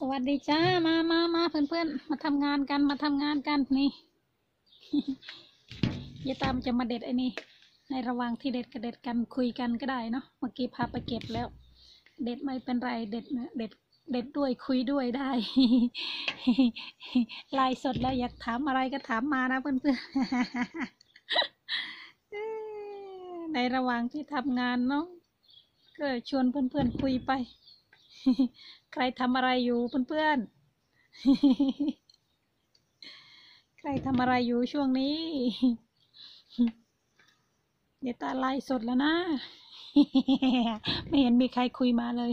สวัสดีจ้า มามามาเพื่อนเพื่อนมาทำงานกัน มาทำงานกันนี่ย่าตามจะมาเด็ดไอ้นี่ ในระหว่างที่เด็ดกับเด็ดกันคุยกันก็ได้เนาะ เมื่อกี้พาไปเก็บแล้ว เด็ดไม่เป็นไร เด็ดเด็ดเด็ดด้วยคุยด้วยได้ไลน์สดแล้วอยากถามอะไรก็ถามมานะเพื่อนเพื่อนๆในระหว่างที่ทำงานเนาะก็ชวนเพื่อนๆคุยไป ใครทำอะไรอยู่เพื่อนๆ ใครทำอะไรอยู่ช่วงนี้ เดี๋ยวตาไล่สดแล้วนะ ไม่เห็นมีใครคุยมาเลย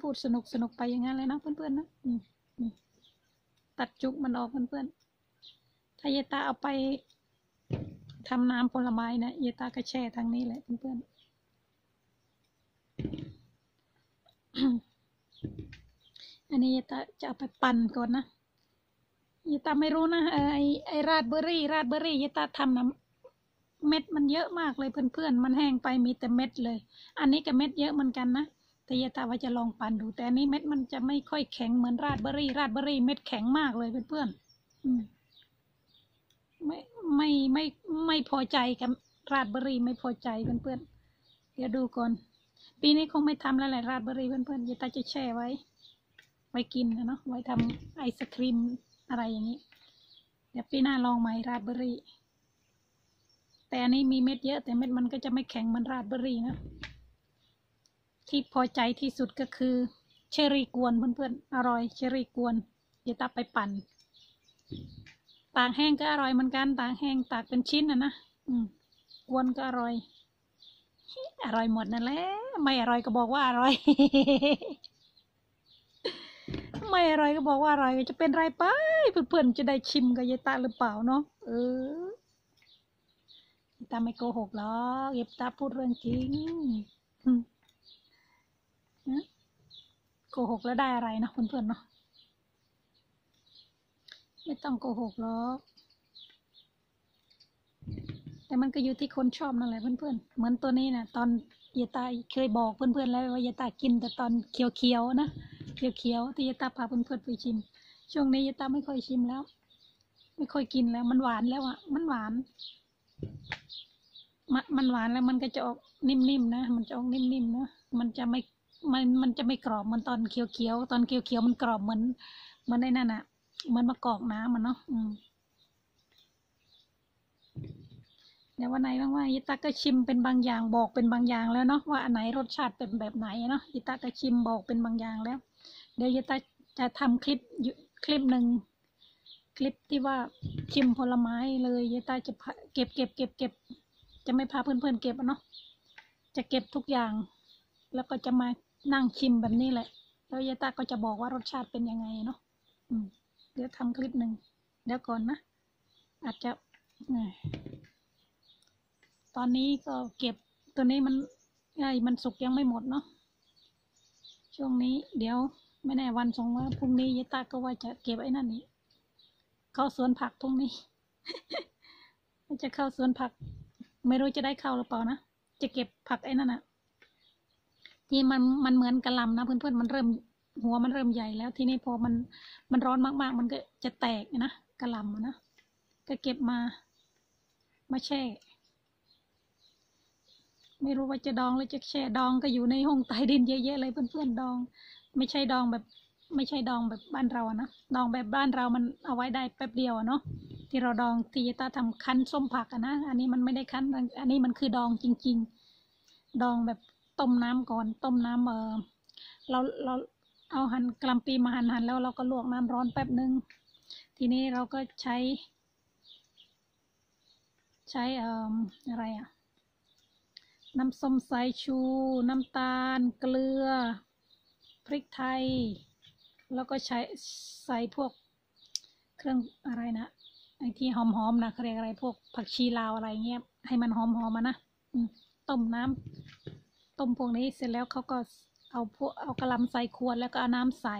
พูดสนุกสนุกไปอย่างนั้นเลยนะเพื่อนๆนะตัดจุกมันออกเพื่อนๆ ถ้าเยตาเอาไปทำน้ำผลไม้นะเยตาก็แช่ทางนี้แหละเพื่อนๆ อันนี้ยตาจะเอาไปปั่นก่อนนะยตาไม่รู้นะเออไอไอราดเบอร์รี่ ราดเบอร์รี่ยตาทำนะเม็ดมันเยอะมากเลยเพื่อนๆ มันแห้งไปมีแต่เม็ดเลย อันนี้ก็เม็ดเยอะเหมือนกันนะ แต่ยตาว่าจะลองปั่นดู แต่อันนี้เม็ดมันจะไม่ค่อยแข็งเหมือนราดเบอร์รี่ ราดเบอร์รี่เม็ดแข็งมากเลยเพื่อนๆอืมไม่ไม่ไม่ไม่พอใจกับราดเบอร์รี่ไม่พอใจเพื่อนๆ เดี๋ยวดูก่อน ปีนี้คงไม่ทำแล้วแหละราดเบอร์รี่เพื่อนๆยายตาจะแช่ไว้ ไว้กินนะเนาะไว้ทำไอศครีมอะไรอย่างนี้ เดี๋ยวปีหน้าลองใหม่ราดเบอร์รี่ แต่อันนี้มีเม็ดเยอะ แต่เม็ดมันก็จะไม่แข็งเหมือนราดเบอร์รี่นะ ที่พอใจที่สุดก็คือเชอรี่กวนเพื่อนๆอร่อยเชอรี่กวนยายตาไปปั่นตากแห้งก็อร่อยเหมือนกันตากแห้งตากเป็นชิ้นนะนะอืมกวนก็อร่อย อร่อยหมดนั่นแหละไม่อร่อยก็บอกว่าอร่อย ไม่อร่อยก็บอกว่าอร่อยจะเป็นไรไปเพื่อนๆจะได้ชิมกับยายตาหรือเปล่าเนาะเออยายตาไม่โกหกหรอกยายตาพูดเรื่องจริงนะโกหกแล้วได้อะไรนะเพื่อนๆเนาะไม่ต้องโกหกหรอก แต่มันก็อยู่ที่คนชอบนั่นแหละเพื่อนๆ เหมือนตัวนี้นะตอนเยตาเคยบอกเพื่อนๆแล้วว่าเยตากินแต่ตอนเขียวๆนะเขียวๆที่เยตาพาเพื่อนๆไปชิม ช่วงนี้เยตาไม่ค่อยชิมแล้ว ไม่ค่อยกินแล้ว มันหวานแล้วอะมันหวานม,มันหวานแล้วมันก็จะออกนิ่มๆนะ มันจะออกนิ่มๆนะมันจะไม่มันมันจะไม่กรอบเหมือนตอนเขียวๆตอนเขียวๆมันกรอบเหมือนเหมือนในนั่นอะเหมือนมะกอกน้ำมันเนาะอืม เดี๋ยววันไหนว่างๆยิตาก็ชิมเป็นบางอย่างบอกเป็นบางอย่างแล้วเนาะว่าอันไหนรสชาติเป็นแบบไหนเนาะยิตาก็ชิมบอกเป็นบางอย่างแล้ว เดี๋ยวยิตาจะทำคลิปอยู่คลิปหนึ่งคลิปที่ว่าชิมผลไม้เลยยิตาจะเก็บเก็บเก็บเก็บจะไม่พาเพื่อนๆเก็บเนาะจะเก็บทุกอย่าง แล้วก็จะมานั่งชิมแบบนี้แหละ แล้วยายตาก็จะบอกว่ารสชาติเป็นยังไงเนาะเดี๋ยวทำคลิปหนึ่งเดี๋ยวก่อนนะ อาจจะ ตอนนี้ก็เก็บตัวนี้มันไอ้มันสุกยังไม่หมดเนาะช่วงนี้เดี๋ยวไม่แน่วันสองวันพรุ่งนี้ยายตาก็ว่าจะเก็บไอ้นั่นนี่เข้าสวนผักพรุ่งนี้จะเข้าสวนผัก ไม่รู้จะได้เข้าหรือเปล่านะจะเก็บผักไอ้นั่นอะที่มันมันเหมือนกระลำนะเพื่อนๆมันเริ่มหัวมันเริ่มใหญ่แล้วทีนี้พอมันมันร้อนมากๆ มันก็จะแตกนะกระลำอะนะก็เก็บมามาแช่ ไม่รู้ว่าจะดองหรือจะแช่ดองก็อยู่ในห้องใต้ดินเยอะแยะเลยเพื่อนๆดอง ไม่ใช่ดองแบบ ไม่ใช่ดองแบบบ้านเราอะนะดองแบบบ้านเรามันเอาไว้ได้แป๊บเดียวอะเนาะที่เราดองที่ยายตาทำคั้นส้มผักอะนะอันนี้มันไม่ได้คั้นอันนี้มันคือดองจริง ๆ ดองแบบต้มน้ำก่อน ต้มน้ำเออเราเราเอาหั่นกล่ำปีมาหั่นหั่นแล้วเราก็ลวกน้ำร้อนแป๊บหนึ่งทีนี้เราก็ใช้ ใช้เอ่ออะไรอะ น้ำส้มสายชู น้ำตาล เกลือ พริกไทย แล้วก็ใช้ใส่พวกเครื่องอะไรนะไอ้ที่หอมๆนะเขาเรียกอะไรพวกผักชีลาวอะไรเงี้ยให้มันหอมๆมานะต้มน้ำต้มพวกนี้เสร็จแล้วเขาก็เอาพวกเอากระลำใส่ขวดแล้วก็เอาน้ำใส่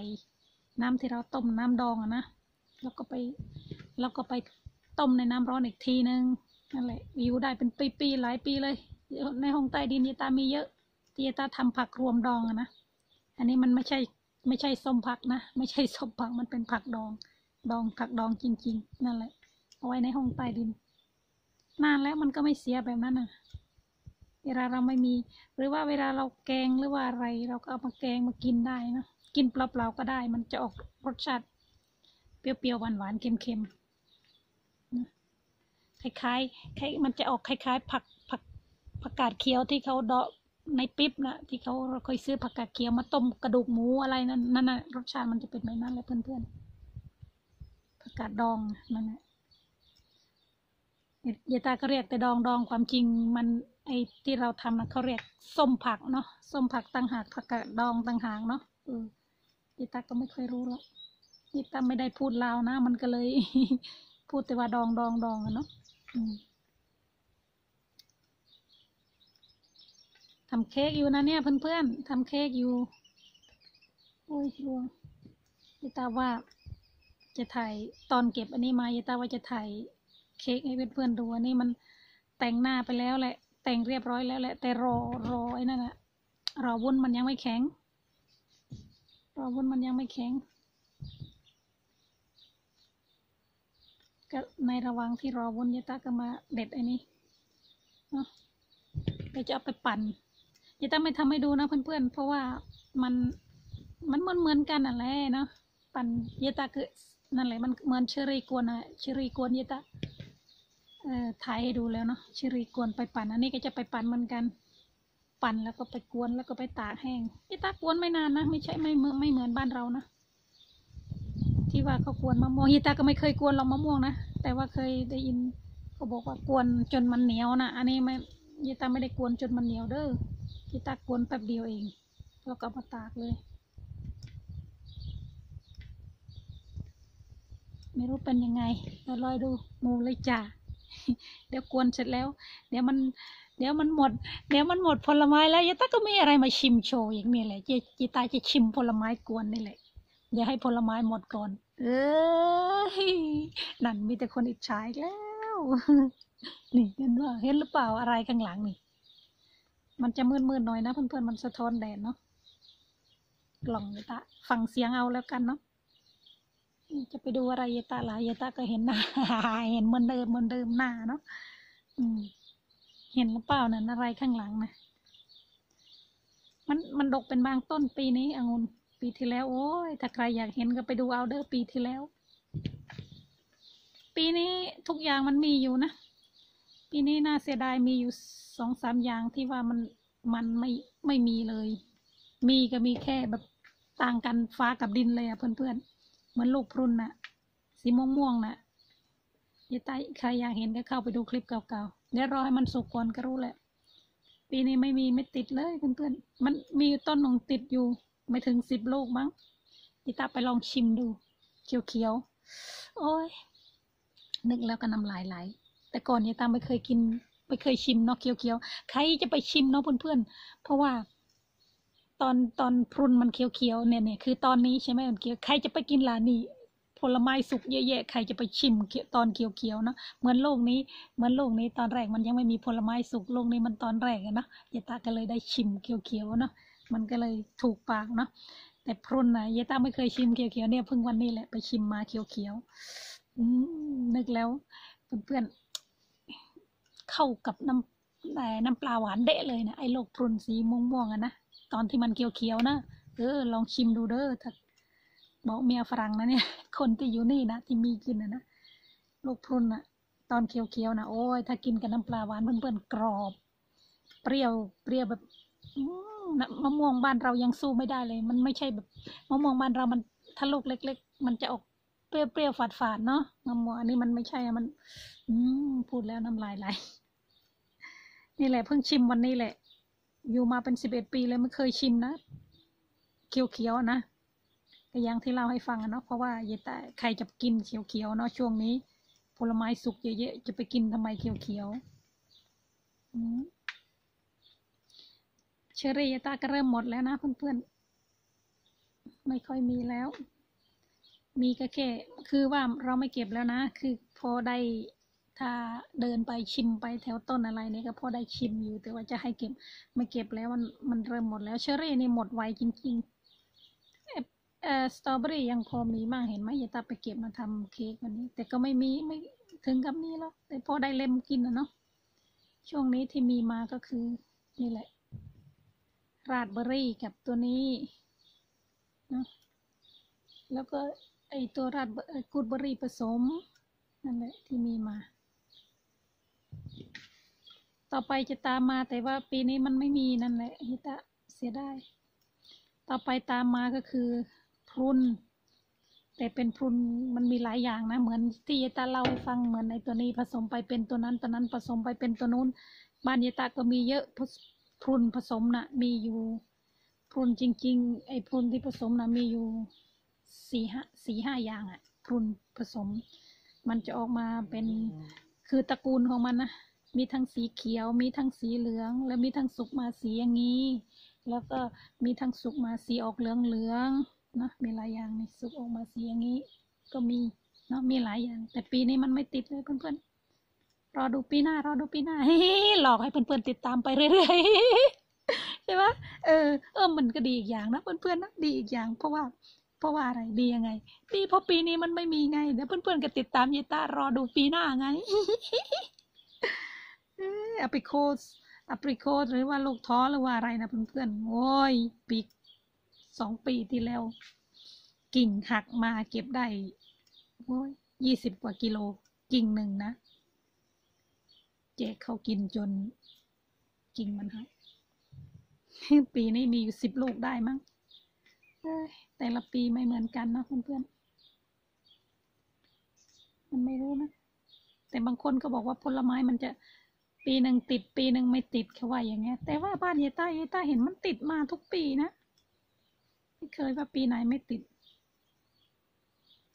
น้ำที่เราต้มน้ำดองอะนะแล้วก็ไปแล้วก็ไปต้มในน้ำร้อนอีกทีนึงนั่นแหละอยู่ได้เป็นปีๆหลายปีเลย ในห้องใต้ดินยายตามีเยอะที่ตาทำผักรวมดองอะนะ อันนี้มันไม่ใช่ไม่ใช่ส้มผักนะ ไม่ใช่ส้มผักมันเป็นผักดอง ดองผักดองจริง ๆ นั่นแหละ เอาไว้ในห้องใต้ดิน นานแล้วมันก็ไม่เสียแบบนั้นน่ะ เวลาเราไม่มี หรือว่าเวลาเราแกงหรือว่าอะไร เราก็เอามาแกงมากินได้นะกินเปล่าๆก็ได้ มันจะออกรสชาติเปรี้ยวๆหวานๆเค็มๆคล้ายๆมันจะออกคล้ายๆ ผักผัก ผักกาดเขียวที่เขาเดาะในปิ๊บนะที่เขาเราเคยซื้อผักกาดเขียวมาต้มกระดูกหมูอะไรนั่นนั่นนะรสชาติมันจะเป็นแบบนั้นแหละเพื่อนๆผักกาดดองนั่นแหละยายตาก็เรียกแต่ดองดองความจริงมันไอ้ที่เราทำนะเขาเรียกส้มผักเนาะส้มผักต่างหากผักกาดดองต่างหากเนาะเออยายตาก็ไม่เคยรู้หรอกยายตาไม่ได้พูดลาวนะ มันก็เลย พูดแต่ว่าดองดองดองอะเนาะอืม ทำเค้กอยู่นะเนี่ยเพื่อนๆทำเค้กอยู่โอ้ยลวงยายตาว่าจะถ่ายตอนเก็บอันนี้มายายตาว่าจะถ่ายเค้กให้เพื่อนๆดูอันนี้มันแต่งหน้าไปแล้วแหละ แต่งเรียบร้อยแล้วแหละ แต่รอรอไอ้นั่นอะรอวุ้นมันยังไม่แข็ง รอวุ้นมันยังไม่แข็งก็ในระหว่างที่รอวุ้นยายตาก็มาเด็ดไอ้นี้เนาะเดี๋ยวจะเอาไปปั่น ยายตั้มไม่ทำให้ดูนะเพื่อนๆ เพราะว่ามันมันเหมือนเหมือนกันอะแหละเนาะปั่นยายตาคือนั่นแหละมันเหมือนเชอรี่กวนอะเชอรี่กวนยายตาเอ่อถ่ายให้ดูแล้วเนาะเชอรี่กวนไปปั่นอันนี้ก็จะไปปั่นเหมือนกัน ปั่นแล้วก็ไปกวนแล้วก็ไปตากแห้งยายตากวนไม่นานนะไม่ใช่ไม่เมือไม่เหมือนบ้านเรานะที่ว่าเขากวนมะม่วงยายตาก็ไม่เคยกวนหรอกมะม่วงนะแต่ว่าเคยได้ยินเขาบอกว่ากวนจนมันเหนียวนะอันนี้ไม่ยายตาไม่ได้กวนจนมันเหนียวเด้อ ที่ตากวนแป๊บเดียวเองแล้วก็มาตากเลย ไม่รู้เป็นยังไงเดี๋ยวรอยดูมูเลยจ้าเดี๋ยวกวนเสร็จแล้ว เดี๋ยวมันเดี๋ยวมันหมด เดี๋ยวมันหมดผลไม้แล้วยายตาก็มีอะไรมาชิมโชว์อย่างนี้แหละเจยายตาจะชิมผลไม้กวนนี่แหละอย่าให้ผลไม้หมดก่อน เอ้ยนั่นมีแต่คนอิจฉาอีกแล้ว นี่เห็นว่าเห็นหรือเปล่าอะไรข้างหลังนี่ มันจะมืดๆหน่อยนะเพื่อนๆมันสะท้อนแดดเนาะกล่องยายตาฟังเสียงเอาแล้วกันเนาะจะไปดูอะไรยายตาล่ะยยตาก็เห็นหน้าเห็นเหมือนเดิมเหมือนเดิมหน้าเนาะอืม เห็นหรือเปล่านั่นอะไรข้างหลังนะมันมันดกเป็นบางต้นปีนี้องุ่นปีที่แล้ว โอ้ยถ้าใครอยากเห็นก็ไปดูเอาเด้อปีที่แล้ว ปีนี้ทุกอย่างมันมีอยู่นะ ปีนี้น่าเสียดายมีอยู่สองสามอย่างที่ว่ามันมันไม่ไม่มีเลย มีก็มีแค่แบบต่างกันฟ้ากับดินเลยอะเพื่อนๆ เหมือนลูกพรุนน่ะ สีม่วงม่วงๆน่ะยายใต้ใครอยากเห็นก็เข้าไปดูคลิปเก่าๆเดี๋ยวรอให้มันสุกก่อนก็รู้แหละ ปีนี้ไม่มีไม่ติดเลยเพื่อนๆ มันมีอยู่ต้นหนึ่งติดอยู่ ไม่ถึงสิบลูกมั้งยายตาไปลองชิมดู เขียวๆ โอ้ยนึกแล้วก็น้ำลายไหล แต่ก่อนยายตาไม่เคยกินไม่เคยชิมเนาะเคี้ยวๆใครจะไปชิมเนาะเพื่อนๆเพราะว่า ตอนตอนพรุนมันเคี้ยวๆเนี่ยเนี่ยคือตอนนี้ใช่ไหมมันเคี้ยวใครจะไปกินล่ะนี่ผลไม้สุกเยอะๆใครจะไปชิมตอนเคี้ยวๆเนาะเหมือนโลกนี้เหมือนโลกนี้ตอนแรกมันยังไม่มีผลไม้สุกโลกนี้มันตอนแรกอะเนาะยายตาก็เลยได้ชิมเคี้ยวๆเนาะมันก็เลยถูกปากเนาะแต่พรุนนะยายตาไม่เคยชิมเคี้ยวๆเนี่ยเพิ่งวันนี้แหละไปชิมมาเคี้ยวๆอืมนึกแล้วเพื่อนๆ เข้ากับน้ำแต่น้ำปลาหวานเดะเลยนะไอ้โลกพรุนสีม่วงๆอะนะตอนที่มันเขียวๆนะเออลองชิมดูเด้อถ้าบอกเมียฝรั่งนะเนี่ย คนที่อยู่นี่นะที่มีกินนะนะโลกพรุนอะตอนเขียวๆนะโอ้ยถ้ากินกับน้ำปลาหวานเพื่อนๆกรอบ เปรี้ยวเปรี้ยวแบบมัมะม่วงบ้านเรายังสู้ไม่ได้เลย มันไม่ใช่แบบมะม่วงบ้านเรามันถ้าลูกเล็ก ๆ มันจะออก เปรี้ยวๆฝาดๆเนาะมะม่วอันนี้มันไม่ใช่มัน อืมพูดแล้วน้ำลายไหลนี่แหละเพิ่งชิมวันนี้แหละ อยู่มาเป็นสิบเอ็ดปีเลยไม่เคยชิมนะเขียวๆนะก็ย่างที่เล่าให้ฟังอะเนาะเพราะว่าเยแต่ใครจะกินเขียวๆเนาะช่วงนี้ ผลไม้สุกเยอะๆจะไปกินทำไมเขียวๆอืมเชอรี่ยตาก็เริ่มหมดแล้วนะเพื่อนๆไม่ค่อยมีแล้ว มีก็แค่คือว่าเราไม่เก็บแล้วนะ คือพอได้ถ้าเดินไปชิมไปแถวต้นอะไรนี่ก็พอได้ชิมอยู่ แต่ว่าจะให้เก็บไม่เก็บแล้วมันมันเริ่มหมดแล้วเชอรี่นี่หมดไวจริงๆเอ่อเอ่อสตรอเบอรี่ยังพอมีมากเห็นไหมยายตาไปเก็บมาทำเค้กวันนี้ แต่ก็ไม่มีไม่ถึงกับมีหรอกแต่พอได้เล็มกินนะเนาะช่วงนี้ที่มีมาก็คือนี่แหละ ราดเบอรี่กับตัวนี้นะแล้วก็ ไอตัวราดกูดเบอร์รี่ผสมนั่นแหละที่มีมา ต่อไปจะตามมาแต่ว่าปีนี้มันไม่มีนั่นแหละฮิตะเสียดายต่อไปตามมาก็คือพรุนแต่เป็นพรุนมันมีหลายอย่างนะ เหมือนที่ยตาเล่าให้ฟังเหมือนในตัวนี้ผสมไปเป็นตัวนั้นตัวนั้นผสมไปเป็นตัวนู้น บ้านยตาก็มีเยอะพรุนผสมนะมีอยู่พรุนจริง ๆ ไอ้พรุนที่ผสมนะมีอยู่ สี่ห้าสี่ห้าอย่างอะพรุนผสม มันจะออกมาเป็นคือตระกูลของมันนะมีทั้งสีเขียว มีทั้งสีเหลือง และมีทั้งสุกมาสีอย่างนี้ แล้วก็มีทั้งสุกมาสีออกเหลืองเหลืองๆนะมีหลายอย่างนี่สุกออกมาสีอย่างนี้ ก็มีเนาะมีหลายอย่าง แต่ปีนี้มันไม่ติดเลยเพื่อนๆรอดูปีหน้ารอดูปีหน้าเฮ้หลอกให้เพื่อนๆติดตามไปเรื่อยๆใช่ไหมเออเออมันก็ดีอีกอย่างนะเพื่อนๆนะดีอีกอย่าง เพราะว่า เพราะว่าอะไรดียังไง ดีเพราะปีนี้มันไม่มีไงเดี๋ยวเพื่อนๆก็ติดตามยายตารอดูปีหน้าไงเอปริโคสอปริโคสหรือว่าลูกท้อหรือว่าอะไรนะเพื่อนๆโอ้ยปีสองปีที่แล้ว กิ่งหักมาเก็บได้โอ้ยยี่สิบกว่ากิโลกิ่งหนึ่งนะแจกเขากินจน กิ่งมันหักปีนี้มีอยู่สิบลูกได้มั้งเอ้ย แต่ละปีไม่เหมือนกันนะเพื่อนๆมันไม่รู้นะ แต่บางคนก็บอกว่าผลไม้มันจะปีหนึ่งติดปีหนึ่งไม่ติดเขาว่าอย่างเงี้ย แต่ว่าบ้านยายต้ายายต้าเห็นมันติดมาทุกปีนะไม่เคยว่าปีไหนไม่ติด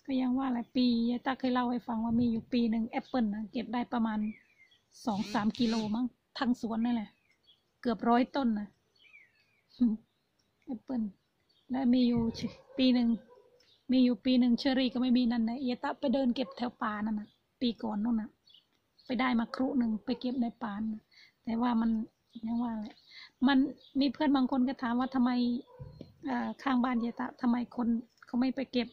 ก็ยังว่าหละปียายต้าเคยเล่าให้ฟังว่ามีอยู่ปีหนึ่งแอปเปิลนะเก็บได้ประมาณสองสามกิโลมั้งทั้งสวนนั่นแหละ เกือบร้อยต้นนะแอปเปิล แล้วมีอยู่ปีหนึ่งมีอยู่ปีหนึ่งเชอรี่ก็ไม่มีนั่นนะยายต้าไปเดินเก็บแถวป่านั่นนะปีก่อนนู่นนะไปได้มาครุหนึ่งไปเก็บในป่านะแต่ว่ามันยังว่าแหละมันมีเพื่อนบางคนก็ถามว่าทำไมข้างบ้านยายตาทำไมคนเขาไม่ไปเก็บ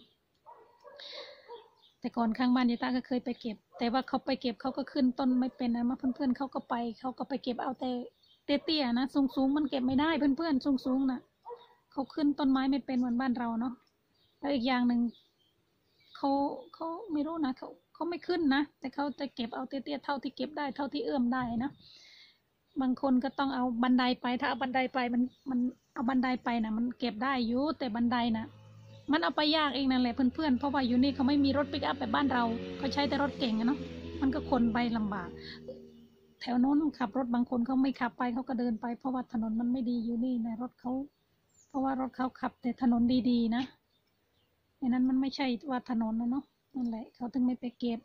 แต่ก่อนข้างบ้านยายตาก็เคยไปเก็บ แต่ว่าเขาไปเก็บเขาก็ขึ้นต้นไม่เป็นนะมาเพื่อนๆเขาก็ไปเขาก็ไปเก็บเอาแต่เตี้ยๆนะสูงๆมันเก็บไม่ได้เพื่อนๆสูงๆน่ะ เขาขึ้นต้นไม้ไม่เป็นเหมือนบ้านเราเนาะแล้วอีกอย่างหนึ่งเขาเขาไม่รู้นะเขาเขาไม่ขึ้นนะ แต่เขาจะเก็บเอาเตี้ยๆเท่าที่เก็บได้เท่าที่เอื้อมได้นะบางคนก็ต้องเอาบันไดไป ถ้าเอาบันไดไปมันมันเอาบันไดไปนะมันเก็บได้อยู่แต่บันไดนะมันเอาไปยากเองนั่นแหละเพื่อนๆ เพราะว่าอยู่นี่เขาไม่มีรถปิกอัพแบบบ้านเราเขาใช้แต่รถเก่งอะเนาะมันก็คนไปลำบาก แถวโน้นขับรถบางคนเขาไม่ขับไปเขาก็เดินไปเพราะว่าถนนมันไม่ดีอยู่นี่นะรถเขา ราะว่ารถเขาขับแต่ถนนดีๆนะดังนั้นมันไม่ใช่ว่าถนนนะเนาะนั่นแหละเขาถึงไม่ไปเก็บ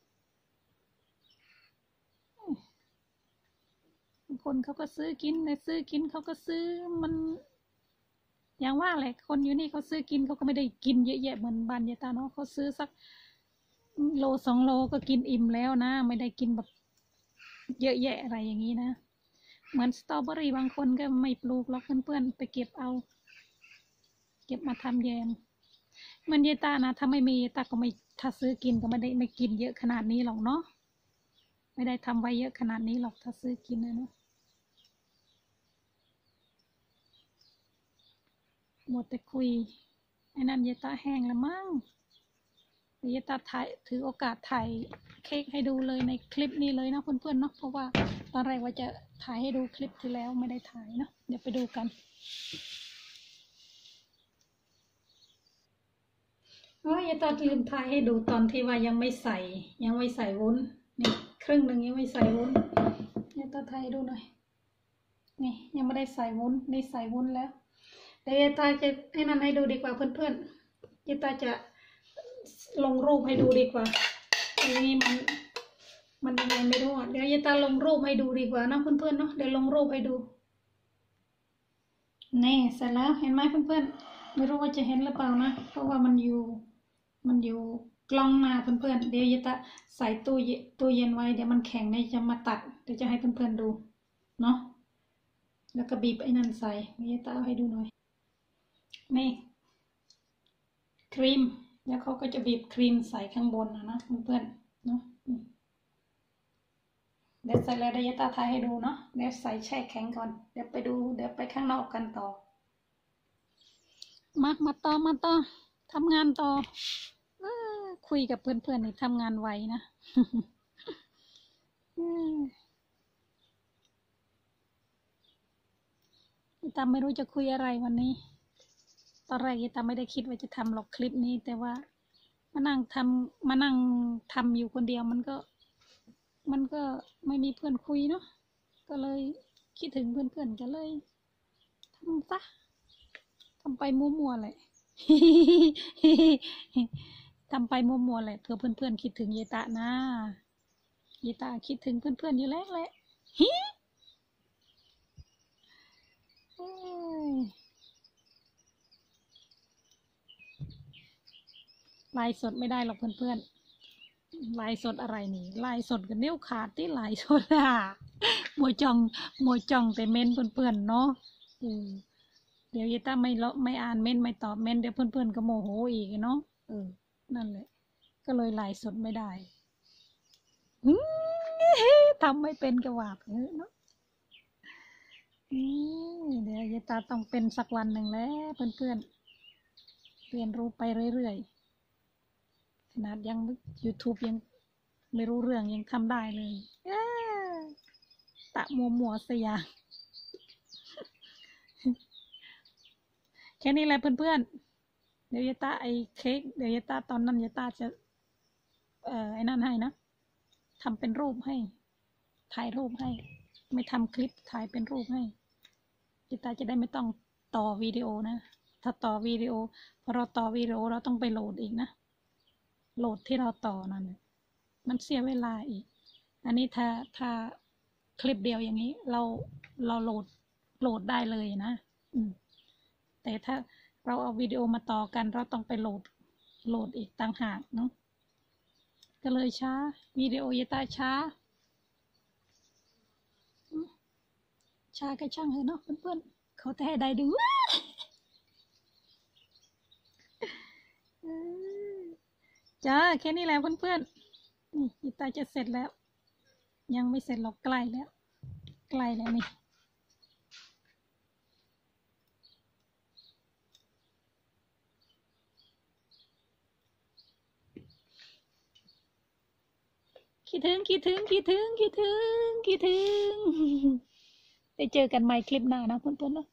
บางคนเขาก็ซื้อกินแต่ซื้อกินเขาก็ซื้อมัน อย่างว่าแหละคนอยู่นี่เขาซื้อกินเขาก็ไม่ได้กินเยอะแยะเหมือนบ้านยายตาเนาะเขาซื้อสักโลสองโลก็กินอิ่มแล้วนะ ไม่ได้กินแบบเยอะแยะอะไรอย่างนี้นะ เหมือนสตรอเบอรี่บางคนก็ไม่ปลูกหรอกเพื่อนๆไปเก็บเอา ก็บมาทำแยมเหมันยายตานะถ้าไม่มียายตาก็ไม่ถ้าซื้อกินก็ไม่ได้ไม่กินเยอะขนาดนี้หรอกเนาะไม่ได้ทำไว้เยอะขนาดนี้หรอกถ้าซื้อกินนะเนาะหมดแต่คุยไอ้นั่นยายตาแห้งแล้วมั้งเยวยายตาถ่ายถือโอกาสถ่ายเค้กให้ดูเลยในคลิปนี้เลยนะเพื่อนๆเนาะเพราะว่าตอนแรกว่าจะถ่ายให้ดูคลิปที่แล้วไม่ได้ถ่ายเนาะเดี๋ยวไปดูกัน โอ้ยยายตาลืมถ่ายให้ดูตอนที่ว่ายังไม่ใส่ ยังไม่ใส่วุ้นนี่ครึ่งหนึ่งยังไม่ใส่วุ้นยายตาถ่ายดูหน่อยนี่ยังไม่ได้ใส่วุ้นนี่ใส่วุ้นแล้วเดี๋ยวยาตาจะให้นั่นให้ดูดีกว่าเพื่อนๆยายตาจะลงรูปให้ดูดีกว่าอันนี้มันมันยังไงไม่รู้อะเดี๋ยวยายตาลงรูปให้ดูดีกว่านะเพื่อนๆเนาะเดี๋ยวลงรูปให้ดูนี่เสร็จแล้วเห็นไหมเพื่อนๆไม่รู้ว่าจะเห็นหรือเปล่านะ เพราะว่ามันอยู่ มันอยู่กล้องหน้าเพื่อนๆเดี๋ยวยายตาใส่ตู้เยตู้เย็นไว้เดี๋ยวมันแข็งเนี่ยจะมาตัดเดี๋ยวจะให้เพื่อนๆดูเนาะแล้วก็บีบไอ้นั่นใส่ยายตาเอาให้ดูหน่อยนี่ครีม แล้วเขาก็จะบีบครีมใส่ข้างบนนะนะเพื่อนๆเนาะเดี๋ยวใส่แล้วเดี๋ยวยายตาทายให้ดูเนาะเดี๋ยวใส่แช่แข็งก่อนเดี๋ยวไปดูเดี๋ยวไปข้างนอกกันต่อมามาต่อมาต่อ ทำงานต่ออคุยกับเพื่อนๆนี่ทำงานไวนะอืมอีตาไม่รู้จะคุยอะไรวันนี้ ตอนแรกอีตาไม่ได้คิดว่าจะทำหรอกคลิปนี้ แต่ว่ามานั่งทำมานั่งทำอยู่คนเดียวมันก็ มันก็ไม่มีเพื่อนคุยเนาะ ก็เลยคิดถึงเพื่อนๆก็เลยทำซะทำไปมั่วๆเลย ทำไปมั่วๆเลยเพื่อเพื่อนๆคิดถึงเยตะนะเยตะคิดถึงเพื่อนๆอยู่แล้วแหละฮิเอ้ยไลสดไม่ได้หรอกเพื่อนๆไลฟ์สดอะไรนี่ไลฟ์สดกันนิ้วขาดที่ไลฟ์สดอะมัวจ้องมัวจ้องแต่เม้นเพื่อนๆเนาะ เดี๋ยวเยต้าไม่เลาะไม่อ่านเม้นไม่ตอบเม้นเดี๋ยวเพื่อนๆก็โมโหอีกเนาะเออ นั่นแหละ ก็เลยไลฟ์สดไม่ได้อื้อทำไม่เป็นกระวาบเออเนาะอืมเดี๋ยวยายตาต้องเป็นสักวันหนึ่งแล้วเพื่อนๆเรียนรู้ไปเรื่อยๆขนาดยัง YouTube ยังไม่รู้เรื่องยังทำได้เลยเอ้อตะมัวมัวๆสยาง แค่นี้แหละเพื่อนๆ เดี๋ยวยาตาไอ้เค้กเดี๋ยวยาตาตอนนั้นยายตาจะ เอ่อไอ้นั่นให้นะทำเป็นรูปให้ ถ่ายรูปให้ ไม่ทำคลิปถ่ายเป็นรูปให้ยายตาจะได้ไม่ต้องต่อวิดีโอนะ ถ้าต่อวิดีโอพอเราต่อวิดีโอเราต้องไปโหลดอีกนะ โหลดที่เราต่อนั่นมันเสียเวลาอีก อันนี้ถ้าถ้าคลิปเดียวอย่างนี้ เราเราโหลดโหลดได้เลยนะ อืม แต่ถ้าเราเอาวิดีโอมาต่อกัน เราต้องไปโหลดโหลดอีกต่างหากเนาะก็เลยช้าวิดีโอยายตาช้า ช้าก็ช่างเถอะเนาะเพื่อนๆเขาแต่ให้ได้ดูจ้าแค่นี้แหละเพื่อนๆนี่ยายตาจะเสร็จแล้ว ยังไม่เสร็จหรอกใกล้แล้ว ใกล้แล้วนี่ ถึงคิดถึงคิดถึงคิดถึงคิดถึง ได้เจอกันใหม่คลิปหน้านะเพื่อนๆเนาะ